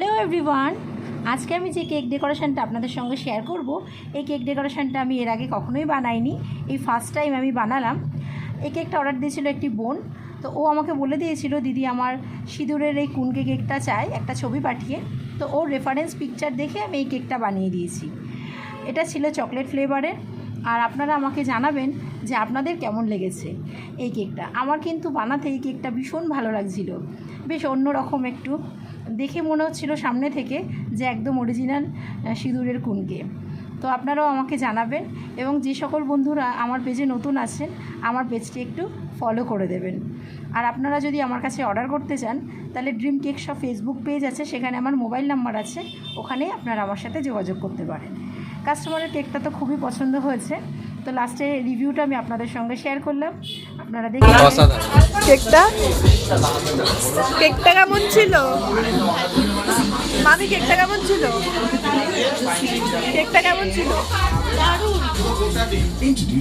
Hello everyone আজকে আমি যে কেক ডেকোরেশনটা আপনাদের সঙ্গে শেয়ার করব, এই কেক ডেকোরেশনটা আমি এর আগে কখনোই বানাইনি। এই ফার্স্ট টাইম আমি বানালাম। এই কেকটা অর্ডার দিয়েছিল একটি বোন। তো ও আমাকে বলে দিয়েছিল, দিদি, আমার সিঁদুরের এই কুনকে কেকটা চাই, একটা ছবি পাঠিয়ে। তো ওর রেফারেন্স পিকচার দেখে আমি এই কেকটা বানিয়ে দিয়েছি। এটা ছিল চকলেট ফ্লেভারের আর আপনারা আমাকে জানাবেন যে আপনাদের কেমন লেগেছে এই কেকটা। আমার কিন্তু বানাতে এই কেকটা ভীষণ ভালো লাগছিল। বেশ অন্যরকম একটু। দেখে মনে হচ্ছিল সামনে থেকে যে একদম অরিজিনাল সিঁদুরের কুনকে। তো আপনারাও আমাকে জানাবেন এবং যে সকল বন্ধুরা আমার পেজে নতুন আছেন, আমার পেজটি একটু ফলো করে দেবেন। আর আপনারা যদি আমার কাছে অর্ডার করতে চান, তাহলে dream cake shop Facebook page আছে, সেখানে আমার মোবাইল নাম্বার আছে, ওখানে আপনারা আমার সাথে যোগাযোগ করতে পারেন। কাস্টমারের কেকটা তো খুবই পছন্দ হয়েছে। তো লাস্টে রিভিউটা আমি আপনাদের সঙ্গে শেয়ার করলাম। আপনারা দেখুন কেকটা? কেকটা কেমন ছিল? মামি কেকটা কেমন ছিল? কেকটা কেমন ছিল?